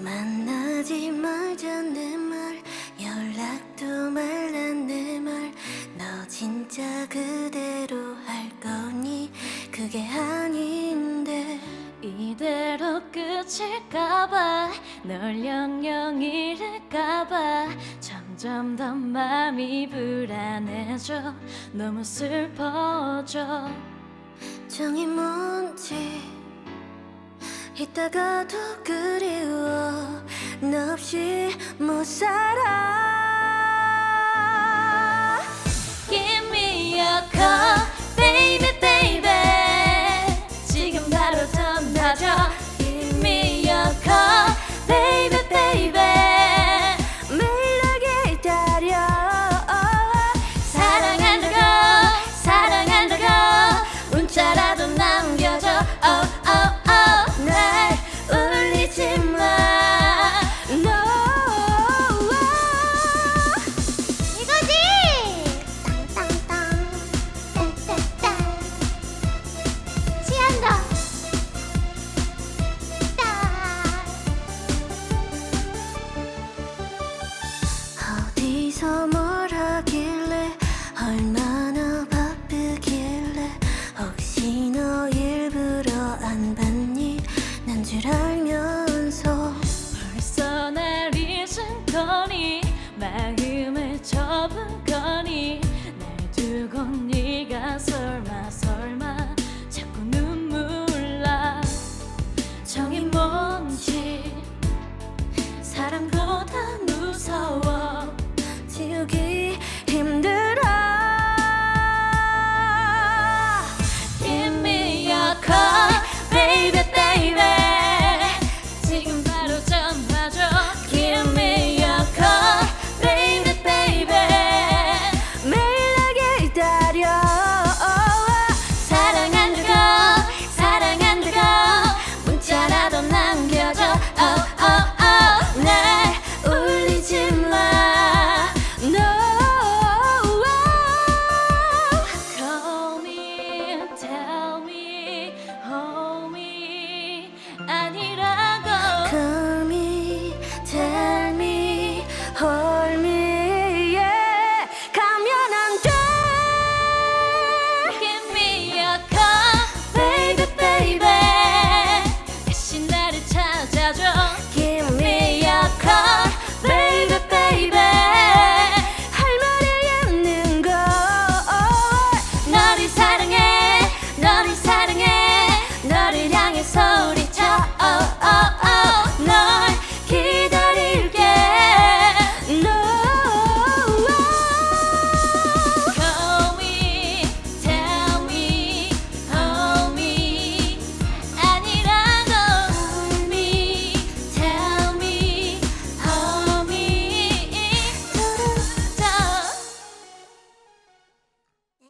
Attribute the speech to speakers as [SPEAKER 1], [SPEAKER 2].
[SPEAKER 1] 만나지 말자는 말. 연락도 말라는 말너 진짜 그대로 할 거니? 그게 아닌데.
[SPEAKER 2] 이대로 끝일까봐. 널 영영 잃을까봐. 점점 더 마음이 불안해져. 너무 슬퍼져.
[SPEAKER 1] 정이 뭔지 이따가도 그리워. 너 없이 못 살아